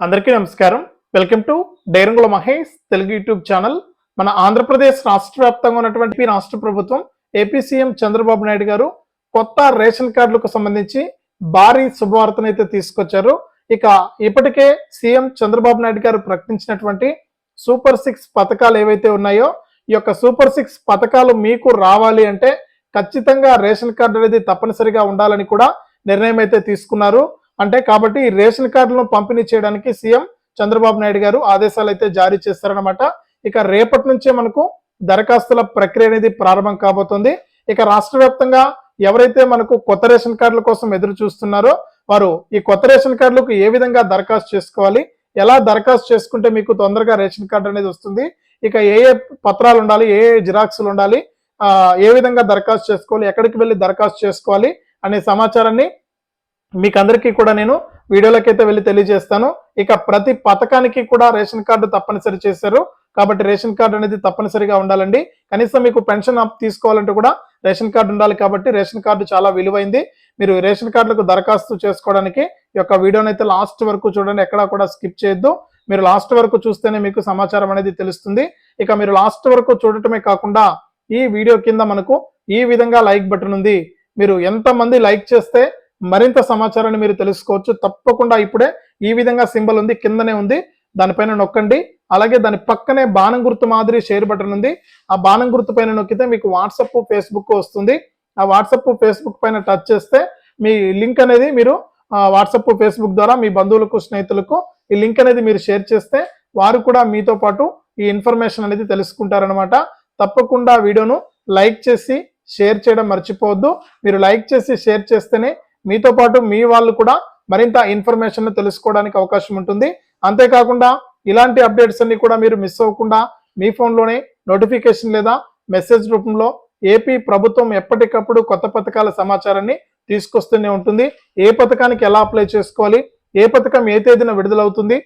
అందరికీ నమస్కారం. Welcome to డైరంగుల మహేష్ తెలుగు యూట్యూబ్ ఛానల్ మన ఆంధ్రప్రదేశ్ రాష్ట్ర వ్యాప్తంగా ఉన్నటువంటి రాష్ట్ర ప్రభుత్వం ఏపీ సీఎం చంద్రబాబు నాయుడు గారు కొత్త రేషన్ కార్డులకు సంబంధించి భారీ శుభవార్తనైతే తీసుకొచ్చారు. ఇక ఇప్పటికే సీఎం చంద్రబాబు నాయుడు గారు ప్రకటించినటువంటి సూపర్ సిక్స్ పథకాలు ఏవైతే ఉన్నాయో ఈ యొక్క సూపర్ సిక్స్ పథకాలు మీకు రావాలి అంటే ఖచ్చితంగా రేషన్ కార్డు అనేది తప్పనిసరిగా ఉండాలని కూడా నిర్ణయం అయితే తీసుకున్నారు. అంటే కాబట్టి రేషన్ కార్డులను పంపిణీ చేయడానికి సీఎం చంద్రబాబు నాయుడు గారు ఆదేశాలు అయితే జారీ చేస్తారనమాట ఇక రేపటి నుంచే మనకు దరఖాస్తుల ప్రక్రియ అనేది ప్రారంభం కాబోతుంది. ఇక రాష్ట్ర వ్యాప్తంగా ఎవరైతే మనకు కొత్త రేషన్ కార్డుల కోసం ఎదురు చూస్తున్నారో వారు ఈ కొత్త రేషన్ కార్డులకు ఏ విధంగా దరఖాస్తు చేసుకోవాలి? ఎలా దరఖాస్తు చేసుకుంటే మీకు తొందరగా రేషన్ కార్డు అనేది వస్తుంది? ఇక ఏ ఏ పత్రాలు ఉండాలి? ఏ ఏ జిరాక్స్లు ఉండాలి? ఏ విధంగా దరఖాస్తు చేసుకోవాలి? ఎక్కడికి వెళ్ళి దరఖాస్తు చేసుకోవాలి? అనే సమాచారాన్ని మీకు అందరికీ కూడా నేను వీడియోలోకి అయితే వెళ్ళి తెలియజేస్తాను. ఇక ప్రతి పథకానికి కూడా రేషన్ కార్డు తప్పనిసరి చేశారు. కాబట్టి రేషన్ కార్డు అనేది తప్పనిసరిగా ఉండాలండి. కనీసం మీకు పెన్షన్ తీసుకోవాలంటే కూడా రేషన్ కార్డు ఉండాలి కాబట్టి రేషన్ కార్డు చాలా విలువైంది. మీరు రేషన్ కార్డులకు దరఖాస్తు చేసుకోవడానికి ఈ యొక్క వీడియోని అయితే లాస్ట్ వరకు చూడండి. ఎక్కడా కూడా స్కిప్ చేయొద్దు. మీరు లాస్ట్ వరకు చూస్తేనే మీకు సమాచారం అనేది తెలుస్తుంది. ఇక మీరు లాస్ట్ వరకు చూడటమే కాకుండా ఈ వీడియో కింద మనకు ఈ విధంగా లైక్ బటన్ ఉంది. మీరు ఎంతమంది లైక్ చేస్తే మరింత సమాచారాన్ని మీరు తెలుసుకోవచ్చు. తప్పకుండా ఇప్పుడే ఈ విధంగా సింబల్ ఉంది కిందనే ఉంది. దానిపైన నొక్కండి. అలాగే దాని పక్కనే బాణం గుర్తు మాదిరి షేర్ బటన్ ఉంది. ఆ బాణం గుర్తు పైన నొక్కితే మీకు వాట్సప్ ఫేస్బుక్ వస్తుంది. ఆ వాట్సప్ ఫేస్బుక్ పైన టచ్ చేస్తే మీ లింక్ అనేది మీరు వాట్సప్ ఫేస్బుక్ ద్వారా మీ బంధువులకు స్నేహితులకు ఈ లింక్ అనేది మీరు షేర్ చేస్తే వారు కూడా మీతో పాటు ఈ ఇన్ఫర్మేషన్ అనేది తెలుసుకుంటారనమాట తప్పకుండా వీడియోను లైక్ చేసి షేర్ చేయడం మర్చిపోవద్దు. మీరు లైక్ చేసి షేర్ చేస్తేనే మీతో పాటు మీ వాళ్ళు కూడా మరింత ఇన్ఫర్మేషన్ తెలుసుకోవడానికి అవకాశం ఉంటుంది. అంతేకాకుండా ఇలాంటి అప్డేట్స్ అన్ని కూడా మీరు మిస్ అవ్వకుండా మీ ఫోన్లోనే నోటిఫికేషన్ లేదా మెసేజ్ రూపంలో ఏపీ ప్రభుత్వం ఎప్పటికప్పుడు కొత్త పథకాల సమాచారాన్ని తీసుకొస్తూనే ఉంటుంది. ఏ పథకానికి ఎలా అప్లై చేసుకోవాలి? ఏ పథకం ఏ తేదీన విడుదలవుతుంది?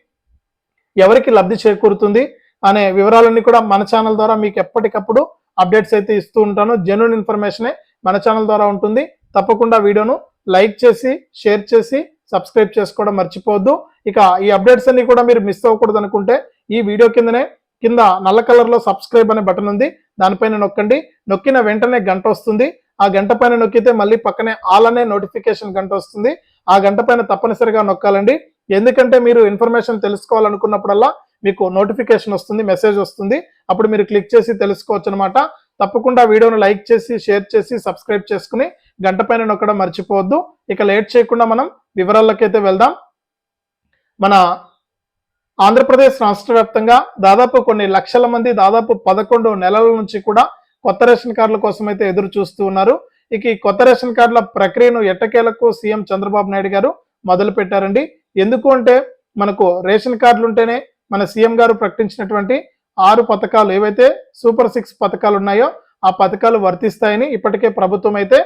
ఎవరికి లబ్ధి చేకూరుతుంది? అనే వివరాలన్నీ కూడా మన ఛానల్ ద్వారా మీకు ఎప్పటికప్పుడు అప్డేట్స్ అయితే ఇస్తూ ఉంటాను. జెన్యున్ ఇన్ఫర్మేషనే మన ఛానల్ ద్వారా ఉంటుంది. తప్పకుండా వీడియోను లైక్ చేసి షేర్ చేసి సబ్స్క్రైబ్ చేసుకోవడం మర్చిపోవద్దు. ఇక ఈ అప్డేట్స్ అన్ని కూడా మీరు మిస్ అవ్వకూడదు అనుకుంటే ఈ వీడియో కిందనే కింద నల్ల కలర్లో సబ్స్క్రైబ్ అనే బటన్ ఉంది. దానిపైన నొక్కండి. నొక్కిన వెంటనే గంట వస్తుంది. ఆ గంట పైన నొక్కితే మళ్ళీ పక్కనే ఆల్ అనే నోటిఫికేషన్ గంట వస్తుంది. ఆ గంట పైన తప్పనిసరిగా నొక్కాలండి. ఎందుకంటే మీరు ఇన్ఫర్మేషన్ తెలుసుకోవాలనుకున్నప్పుడల్లా మీకు నోటిఫికేషన్ వస్తుంది మెసేజ్ వస్తుంది. అప్పుడు మీరు క్లిక్ చేసి తెలుసుకోవచ్చు అనమాట తప్పకుండా వీడియోను లైక్ చేసి షేర్ చేసి సబ్స్క్రైబ్ చేసుకుని గంట పైన నొక్కడం మర్చిపోవద్దు. ఇక లేట్ చేయకుండా మనం వివరాల్లోకైతే అయితే వెళ్దాం. మన ఆంధ్రప్రదేశ్ రాష్ట్ర వ్యాప్తంగా దాదాపు కొన్ని లక్షల మంది దాదాపు పదకొండు నెలల నుంచి కూడా కొత్త రేషన్ కార్డుల కోసం అయితే ఎదురు చూస్తూ ఉన్నారు. ఇక ఈ కొత్త రేషన్ కార్డుల ప్రక్రియను ఎట్టకేలకు సీఎం చంద్రబాబు నాయుడు గారు మొదలు పెట్టారండి. ఎందుకు అంటే మనకు రేషన్ కార్డులు ఉంటేనే మన సీఎం గారు ప్రకటించినటువంటి ఆరు పథకాలు ఏవైతే సూపర్ సిక్స్ పథకాలు ఉన్నాయో ఆ పథకాలు వర్తిస్తాయని ఇప్పటికే ప్రభుత్వం అయితే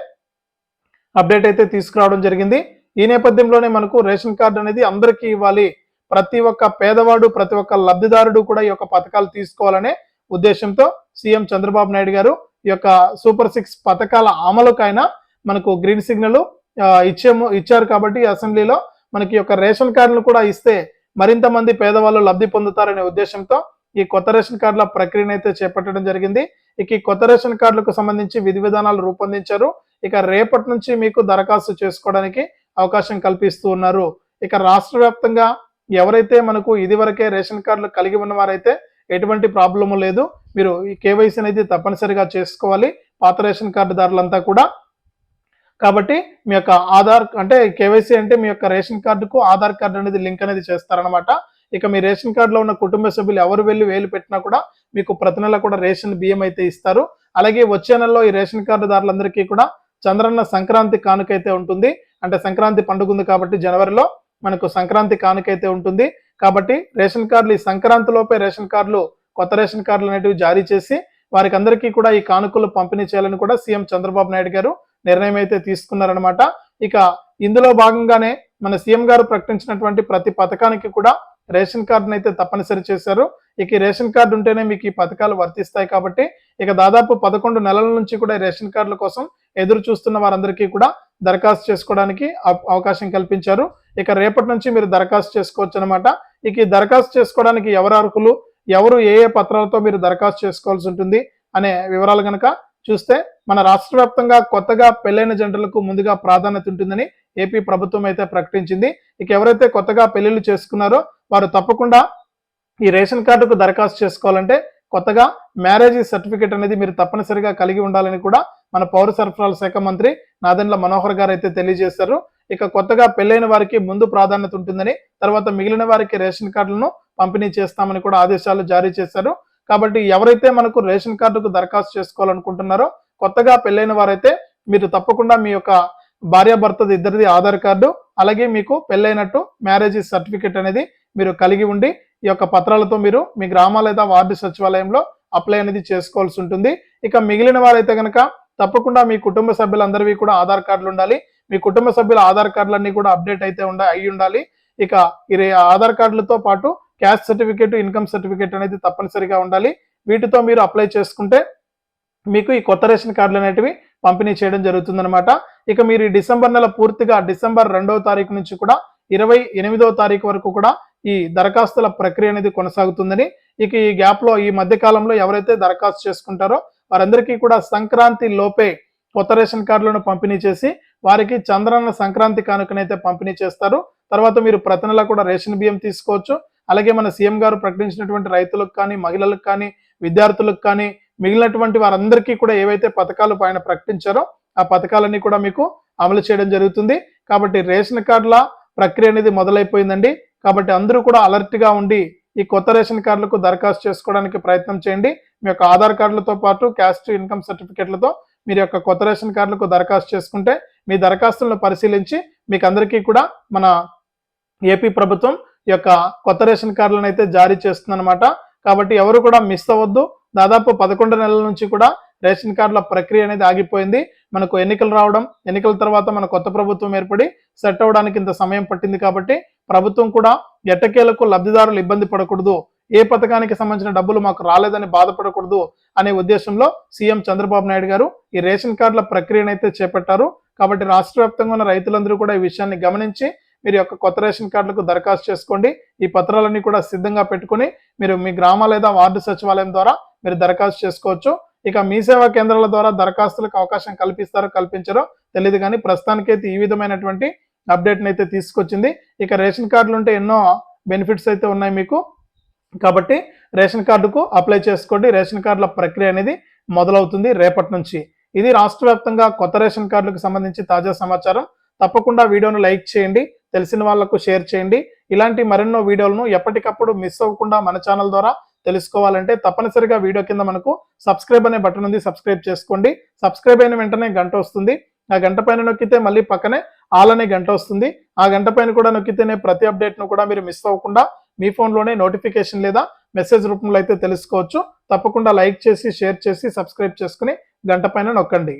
అప్డేట్ అయితే తీసుకురావడం జరిగింది. ఈ నేపథ్యంలోనే మనకు రేషన్ కార్డు అనేది అందరికీ ఇవ్వాలి. ప్రతి ఒక్క పేదవాడు ప్రతి ఒక్క లబ్ధిదారుడు కూడా ఈ యొక్క పథకాలు తీసుకోవాలనే ఉద్దేశంతో సీఎం చంద్రబాబు నాయుడు గారు ఈ యొక్క సూపర్ సిక్స్ పథకాల అమలుకైనా మనకు గ్రీన్ సిగ్నల్ ఇచ్చేము ఇచ్చారు కాబట్టి అసెంబ్లీలో మనకి ఈ యొక్క రేషన్ కార్డులు కూడా ఇస్తే మరింత మంది పేదవాళ్ళు లబ్ధి పొందుతారనే ఉద్దేశంతో ఈ కొత్త రేషన్ కార్డుల ప్రక్రియను అయితే చేపట్టడం జరిగింది. ఇక ఈ కొత్త రేషన్ కార్డులకు సంబంధించి విధి విధానాలు రూపొందించారు. ఇక రేపటి నుంచి మీకు దరఖాస్తు చేసుకోవడానికి అవకాశం కల్పిస్తూ ఉన్నారు. ఇక రాష్ట్ర వ్యాప్తంగా ఎవరైతే మనకు ఇదివరకే రేషన్ కార్డులు కలిగి ఉన్నవారైతే ఎటువంటి ప్రాబ్లము లేదు. మీరు ఈ కేవైసీ అనేది తప్పనిసరిగా చేసుకోవాలి. పాత రేషన్ కార్డుదారులంతా కూడా. కాబట్టి మీ యొక్క ఆధార్ అంటే కేవైసీ అంటే మీ యొక్క రేషన్ కార్డుకు ఆధార్ కార్డు అనేది లింక్ అనేది చేస్తారనమాట ఇక మీ రేషన్ కార్డులో ఉన్న కుటుంబ సభ్యులు ఎవరు వెళ్ళి వేలు పెట్టినా కూడా మీకు ప్రతి నెల కూడా రేషన్ బియ్యం అయితే ఇస్తారు. అలాగే వచ్చే నెలలో ఈ రేషన్ కార్డుదారులందరికీ కూడా చంద్రన్న సంక్రాంతి కానుకైతే ఉంటుంది. అంటే సంక్రాంతి పండుగ ఉంది కాబట్టి జనవరిలో మనకు సంక్రాంతి కానుకైతే ఉంటుంది. కాబట్టి రేషన్ కార్డులు ఈ సంక్రాంతి లోపే రేషన్ కార్డులు కొత్త రేషన్ కార్డులు అనేటివి జారీ చేసి వారికి అందరికీ కూడా ఈ కానుకలు పంపిణీ చేయాలని కూడా సీఎం చంద్రబాబు నాయుడు గారు నిర్ణయం అయితే తీసుకున్నారనమాట ఇక ఇందులో భాగంగానే మన సీఎం గారు ప్రకటించినటువంటి ప్రతి పథకానికి కూడా రేషన్ కార్డును అయితే తప్పనిసరి చేశారు. ఇక రేషన్ కార్డు ఉంటేనే మీకు ఈ పథకాలు వర్తిస్తాయి కాబట్టి ఇక దాదాపు పదకొండు నెలల నుంచి కూడా రేషన్ కార్డుల కోసం ఎదురు చూస్తున్న వారందరికీ కూడా దరఖాస్తు చేసుకోవడానికి అవ- అవకాశం కల్పించారు. ఇక రేపటి నుంచి మీరు దరఖాస్తు చేసుకోవచ్చు అనమాట ఇక ఈ దరఖాస్తు చేసుకోవడానికి ఎవరు అర్హులు ఎవరు ఏ ఏ పత్రాలతో మీరు దరఖాస్తు చేసుకోవాల్సి ఉంటుంది అనే వివరాలు కనుక చూస్తే మన రాష్ట్ర వ్యాప్తంగా కొత్తగా పెళ్ళైన జంటలకు ముందుగా ప్రాధాన్యత ఉంటుందని ఏపీ ప్రభుత్వం అయితే ప్రకటించింది. ఇక ఎవరైతే కొత్తగా పెళ్ళిళ్ళు చేసుకున్నారో వారు తప్పకుండా ఈ రేషన్ కార్డుకు దరఖాస్తు చేసుకోవాలంటే కొత్తగా మ్యారేజ్ సర్టిఫికేట్ అనేది మీరు తప్పనిసరిగా కలిగి ఉండాలని కూడా మన పౌర సరఫరాల శాఖ మంత్రి నాదెండ్ల మనోహర్ గారు అయితే తెలియజేశారు. ఇక కొత్తగా పెళ్ళైన వారికి ముందు ప్రాధాన్యత ఉంటుందని తర్వాత మిగిలిన వారికి రేషన్ కార్డులను పంపిణీ చేస్తామని కూడా ఆదేశాలు జారీ చేశారు. కాబట్టి ఎవరైతే మనకు రేషన్ కార్డుకు దరఖాస్తు చేసుకోవాలనుకుంటున్నారో కొత్తగా పెళ్ళైన వారైతే మీరు తప్పకుండా మీ యొక్క భార్యాభర్తది ఇద్దరిది ఆధార్ కార్డు అలాగే మీకు పెళ్ళైనట్టు మ్యారేజ్ సర్టిఫికేట్ అనేది మీరు కలిగి ఉండి ఈ యొక్క పత్రాలతో మీరు మీ గ్రామ లేదా వార్డు సచివాలయంలో అప్లై అనేది చేసుకోవాల్సి ఉంటుంది. ఇక మిగిలిన వారైతే కనుక తప్పకుండా మీ కుటుంబ సభ్యులందరివి కూడా ఆధార్ కార్డులు ఉండాలి. మీ కుటుంబ సభ్యుల ఆధార్ కార్డులన్నీ కూడా అప్డేట్ అయితే ఉండ అయి ఉండాలి. ఇక ఈ ఆధార్ కార్డులతో పాటు క్యాస్ట్ సర్టిఫికేట్ ఇన్కమ్ సర్టిఫికేట్ అనేది తప్పనిసరిగా ఉండాలి. వీటితో మీరు అప్లై చేసుకుంటే మీకు ఈ కొత్త రేషన్ కార్డులు అనేటివి పంపిణీ చేయడం జరుగుతుందనమాట ఇక మీరు ఈ డిసెంబర్ నెల పూర్తిగా డిసెంబర్ రెండవ తారీఖు నుంచి కూడా ఇరవై ఎనిమిదవ తారీఖు వరకు కూడా ఈ దరఖాస్తుల ప్రక్రియ అనేది కొనసాగుతుందని ఇక ఈ గ్యాప్లో ఈ మధ్యకాలంలో ఎవరైతే దరఖాస్తు చేసుకుంటారో వారందరికీ కూడా సంక్రాంతి లోపే కొత్త రేషన్ కార్డులను పంపిణీ చేసి వారికి చంద్రన్న సంక్రాంతి కానుకనైతే పంపిణీ చేస్తారు. తర్వాత మీరు ప్రతి నెల కూడా రేషన్ బియ్యం తీసుకోవచ్చు. అలాగే మన సీఎం గారు ప్రకటించినటువంటి రైతులకు కానీ మహిళలకు కానీ విద్యార్థులకు కానీ మిగిలినటువంటి వారందరికీ కూడా ఏవైతే పథకాలు ఆయన ప్రకటించారో ఆ పథకాలన్నీ కూడా మీకు అమలు చేయడం జరుగుతుంది. కాబట్టి రేషన్ కార్డుల ప్రక్రియ అనేది మొదలైపోయిందండి. కాబట్టి అందరూ కూడా అలర్ట్గా ఉండి ఈ కొత్త రేషన్ కార్డులకు దరఖాస్తు చేసుకోవడానికి ప్రయత్నం చేయండి. మీ యొక్క ఆధార్ కార్డులతో పాటు క్యాస్ట్ ఇన్కమ్ సర్టిఫికేట్లతో మీరు యొక్క కొత్త రేషన్ కార్డులకు దరఖాస్తు చేసుకుంటే మీ దరఖాస్తులను పరిశీలించి మీకు అందరికీ కూడా మన ఏపీ ప్రభుత్వం యొక్క కొత్త రేషన్ కార్డులను అయితే జారీ చేస్తుందన్నమాట. కాబట్టి ఎవరు కూడా మిస్ అవ్వద్దు. దాదాపు పదకొండు నెలల నుంచి కూడా రేషన్ కార్డుల ప్రక్రియ అనేది ఆగిపోయింది. మనకు ఎన్నికలు రావడం ఎన్నికల తర్వాత మన కొత్త ప్రభుత్వం ఏర్పడి సెట్ అవడానికి ఇంత సమయం పట్టింది కాబట్టి ప్రభుత్వం కూడా ఎట్టకేలకు లబ్ధిదారులు ఇబ్బంది పడకూడదు. ఏ పథకానికి సంబంధించిన డబ్బులు మాకు రాలేదని బాధపడకూడదు అనే ఉద్దేశంలో సీఎం చంద్రబాబు నాయుడు గారు ఈ రేషన్ కార్డుల ప్రక్రియనైతే చేపట్టారు. కాబట్టి రాష్ట్ర వ్యాప్తంగా ఉన్న రైతులందరూ కూడా ఈ విషయాన్ని గమనించి మీరు యొక్క కొత్త రేషన్ కార్డులకు దరఖాస్తు చేసుకోండి. ఈ పత్రాలన్నీ కూడా సిద్ధంగా పెట్టుకుని మీరు మీ గ్రామ లేదా వార్డు సచివాలయం ద్వారా మీరు దరఖాస్తు చేసుకోవచ్చు. ఇక మీ సేవా కేంద్రాల ద్వారా దరఖాస్తులకు అవకాశం కల్పిస్తారో కల్పించారో తెలియదు కానీ ప్రస్తుతానికైతే ఈ విధమైనటువంటి అప్డేట్ని అయితే తీసుకొచ్చింది. ఇక రేషన్ కార్డులు ఉంటే ఎన్నో బెనిఫిట్స్ అయితే ఉన్నాయి మీకు. కాబట్టి రేషన్ కార్డుకు అప్లై చేసుకోండి. రేషన్ కార్డుల ప్రక్రియ అనేది మొదలవుతుంది రేపటి నుంచి. ఇది రాష్ట్ర వ్యాప్తంగా కొత్త రేషన్ కార్డులకు సంబంధించి తాజా సమాచారం. తప్పకుండా వీడియోను లైక్ చేయండి. తెలిసిన వాళ్ళకు షేర్ చేయండి. ఇలాంటి మరెన్నో వీడియోలను ఎప్పటికప్పుడు మిస్ అవ్వకుండా మన ఛానల్ ద్వారా తెలుసుకోవాలంటే తప్పనిసరిగా వీడియో కింద మనకు సబ్స్క్రైబ్ అనే బటన్ ఉంది. సబ్స్క్రైబ్ చేసుకోండి. సబ్స్క్రైబ్ అయిన వెంటనే గంట వస్తుంది. ఆ గంట పైన నొక్కితే మళ్ళీ పక్కనే ఆల్ అనే గంట వస్తుంది. ఆ గంట పైన కూడా నొక్కితేనే ప్రతి అప్డేట్ను కూడా మీరు మిస్ అవ్వకుండా మీ ఫోన్లోనే నోటిఫికేషన్ లేదా మెసేజ్ రూపంలో అయితే తెలుసుకోవచ్చు. తప్పకుండా లైక్ చేసి షేర్ చేసి సబ్స్క్రైబ్ చేసుకుని గంట పైన నొక్కండి.